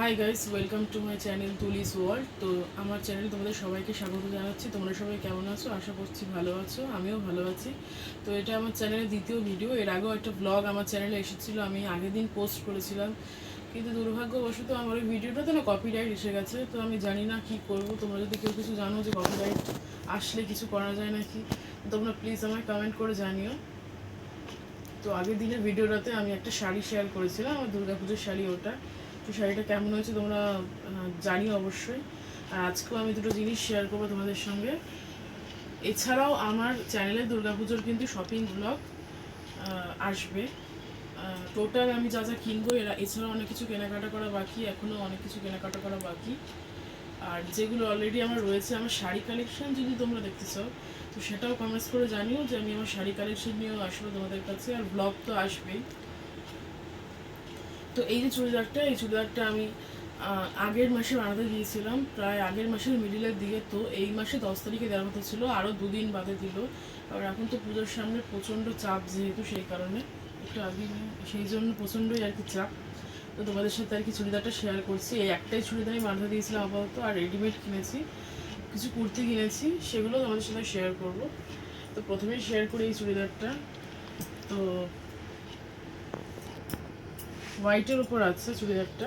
Hi guys welcome to my channel Tuli's world তো আমার channel তোমাদের সবাইকে স্বাগত জানাচ্ছি। তোমরা সবাই কেমন আছো? আশা করছি ভালো আছো, আমিও ভালো আছি। তো এটা আমার চ্যানেলের দ্বিতীয় ভিডিও এর আগেও একটা ব্লগ আমার চ্যানেলে এসেছিল, আমি আগের দিন পোস্ট করেছিলাম। কিন্তু দুর্ভাগ্যবশত আমার ওই ভিডিওটাতে না কপিরাইট এসে গেছে। তো আমি জানি না কি করব। তোমরা যদি কেউ কিছু জানো যে কপিরাইট আসলে কিছু করা যায় নাকি, তোমরা প্লিজ আমায় কমেন্ট করে জানিও। তো আগের দিনের ভিডিওটাতে আমি একটা শাড়ি শেয়ার করেছিলাম, আমার দুর্গাপুজোর শাড়ি ওটা। তো শাড়িটা কেমন হয়েছে তোমরা জানিও অবশ্যই। আর আজকেও আমি দুটো জিনিস শেয়ার করব তোমাদের সঙ্গে। এছাড়াও আমার চ্যানেলে দুর্গাপুজোর কিন্তু শপিং ব্লগ আসবে। টোটাল আমি যা যা কিনবো, এরা, এছাড়াও অনেক কিছু কেনাকাটা করা বাকি এখনও অনেক কিছু কেনাকাটা করা বাকি। আর যেগুলো অলরেডি আমার রয়েছে, আমার শাড়ি কালেকশন যদি তোমরা দেখতে চাও, তো সেটাও কমেন্টস করে জানিও যে আমি আমার শাড়ি কালেকশন নিয়েও আসব তোমাদের কাছে, আর ব্লগ তো আসবেই। তো এই যে চুড়িদারটা, এই চুড়িদারটা আমি আগের মাসে বানাতে দিয়েছিলাম প্রায় আগের মাসের মিডিলের দিকে। তো এই মাসে দশ তারিখে দেওয়ার কথা ছিল আরও দুদিন বাদে দিল। আর এখন তো পুজোর সামনে প্রচণ্ড চাপ যেহেতু সেই কারণে, একটু আগে সেই জন্য প্রচণ্ডই আর কি চাপ। তো তোমাদের সাথে আর কি চুড়িদারটা শেয়ার করছি। এই একটাই চুড়িদার আমি বানাতে দিয়েছিলাম আপাতত, আর রেডিমেড কিনেছি, কিছু কুর্তি কিনেছি, সেগুলো তোমাদের সাথে শেয়ার করব। তো প্রথমেই শেয়ার করি এই চুড়িদারটা। তো হোয়াইটের উপর আছে চুড়িদারটা।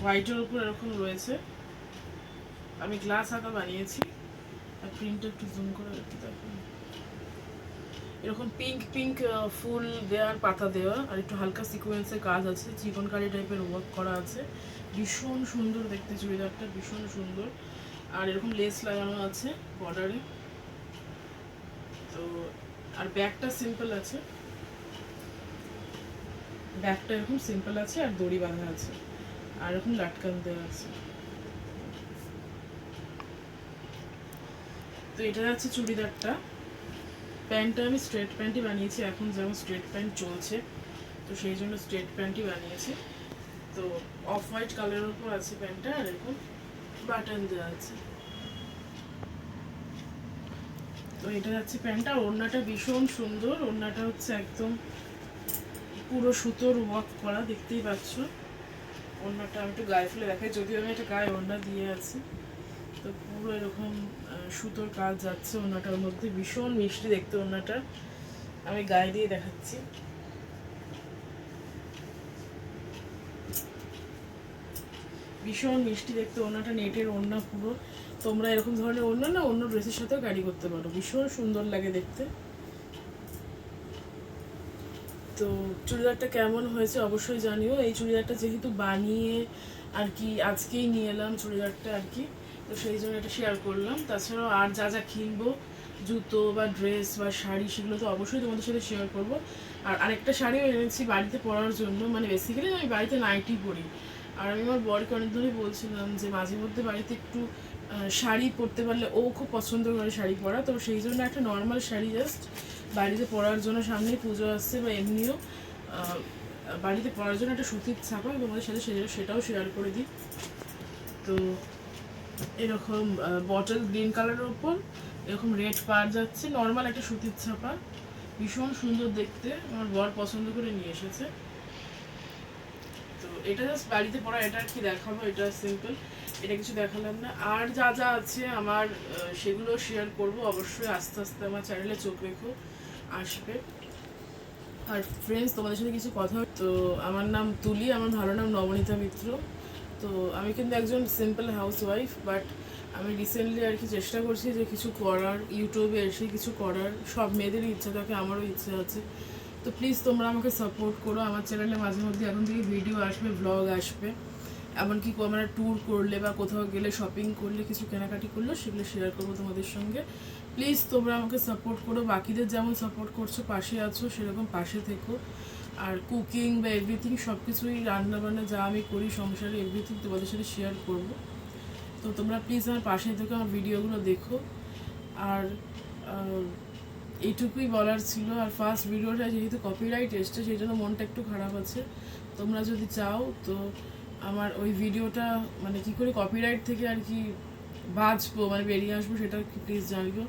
হোয়াইটের উপর এরকম রয়েছে। আমি গ্লাস হাতা বানিয়েছি। আর প্রিন্টটা একটু জুম করে একটু দেখো। এরকম পিঙ্ক পিঙ্ক ফুল দেওয়ার পাতা দেওয়া। আর একটু হালকা সিকোয়েন্সের কাজ আছে। চিকনকারি টাইপের ওয়ার্ক করা আছে। ভীষণ সুন্দর দেখতে চুড়িদারটা, ভীষণ সুন্দর। আর এরকম লেস লাগানো আছে বর্ডারে তো আর ব্যাগটা সিম্পল আছে। ব্যাগটা এরকম সিম্পল আছে আর দড়ি বাঁধা আছে। আর এরকম লাটকান দেওয়া আছে। তো এটা যাচ্ছে চুড়িদারটা। প্যান্টটা আমি স্ট্রেট প্যান্টই বানিয়েছি, এখন যেমন স্ট্রেট প্যান্ট চলছে, তো সেই জন্য স্ট্রেট প্যান্টই বানিয়েছি। তো অফ হোয়াইট কালারের উপর আছে প্যান্টটা আর এরকম বাটন দেওয়া আছে। তো এটা যাচ্ছে প্যান্টটা ওড়নাটা ভীষণ সুন্দর। ওড়নাটা হচ্ছে একদম পুরো সুতোর ওয়ার্ক করা, দেখতেই পাচ্ছ। ওড়নাটা আমি একটু গায়ে ফেলে দেখাই, যদিও আমি একটা গায়ে ওড়না দিয়ে আছি। তো পুরো এরকম সুতোর কাজ যাচ্ছে ওড়নাটার মধ্যে। ভীষণ মিষ্টি দেখতে ওড়নাটা। আমি গায়ে দিয়ে দেখাচ্ছি। ভীষণ মিষ্টি দেখতে ওড়নাটা, নেটের ওড়না পুরো। তোমরা এরকম ধরনের ওড়না না অন্য ড্রেসের সাথেও ক্যারি করতে পারো। ভীষণ সুন্দর লাগে দেখতে। তো চুড়িদারটা কেমন হয়েছে অবশ্যই জানিও। এই চুড়িদারটা যেহেতু বানিয়ে আর কি আজকেই নিয়ে এলাম চুড়িদারটা আর কি, তো সেই জন্য এটা শেয়ার করলাম। তাছাড়াও আর যা যা কিনবো, জুতো বা ড্রেস বা শাড়ি, সেগুলো তো অবশ্যই তোমাদের সাথে শেয়ার করব। আর আরেকটা শাড়িও এনেছি বাড়িতে পরার জন্য। মানে বেসিক্যালি আমি বাড়িতে নাইটি পরি। আর আমি আমার বরকে অনেক ধরেই বলছিলাম যে মাঝে মধ্যে বাড়িতে একটু শাড়ি পরতে পারলে ও খুব পছন্দ করে শাড়ি পরা। তো সেই জন্য একটা নর্মাল শাড়ি জাস্ট বাড়িতে পরার জন্য সামনেই পুজো আসছে বা এমনিও বাড়িতে পরার জন্য একটা সুতির ছাপা তোমাদের সাথে সেটা সেটাও শেয়ার করে দিই। তো এরকম বটল গ্রিন কালারের ওপর, এরকম রেড পার যাচ্ছে নর্মাল একটা সুতির ছাপা। ভীষণ সুন্দর দেখতে, আমার বর পছন্দ করে নিয়ে এসেছে। তো এটা জাস্ট বাড়িতে পরা, এটা আর কি দেখাবো, এটা সিম্পল এটা কিছু দেখালাম না। আর যা যা আছে আমার সেগুলো শেয়ার করব। অবশ্যই আস্তে আস্তে আমার চ্যানেলে চোখ রেখো, আসবে। আর ফ্রেন্ডস তোমাদের সাথে কিছু কথা তো আমার নাম তুলি, আমার ভালো নাম নবনীতা মিত্র। তো আমি কিন্তু একজন সিম্পল হাউস ওয়াইফ বাট আমি রিসেন্টলি আর কি চেষ্টা করছি যে কিছু করার, ইউটিউবে এসে কিছু করার। সব মেয়েদেরই ইচ্ছা থাকে, আমারও ইচ্ছে আছে। তো প্লিজ তোমরা আমাকে সাপোর্ট করো। আমার চ্যানেলে মাঝে মধ্যে এখন থেকে ভিডিও আসবে ব্লগ আসবে। এমনকি আমরা ট্যুর করলে বা কোথাও গেলে শপিং করলে, কিছু কেনাকাটি করলে সেগুলো শেয়ার করব তোমাদের সঙ্গে। প্লিজ তোমরা আমাকে সাপোর্ট করো। বাকিদের যেমন সাপোর্ট করছ, পাশে আছো, সেরকম পাশে থেকো। আর কুকিং বা এভরিথিং সব কিছুই রান্নাবান্না যা আমি করি, সংসারে এভরিথিং তোমাদের সাথে শেয়ার করব। তো তোমরা প্লিজ আমার পাশে থেকে, আমার ভিডিওগুলো দেখো। আর এইটুকুই বলার ছিল। আর ফার্স্ট ভিডিওটা যেহেতু কপিরাইট এসছে, সেই জন্য মনটা একটু খারাপ আছে। তোমরা যদি চাও, তো আমার ওই ভিডিওটা মানে কি করে কপিরাইট থেকে আর কি বাঁচবো মানে বেরিয়ে আসব, সেটা প্লিজ জানিও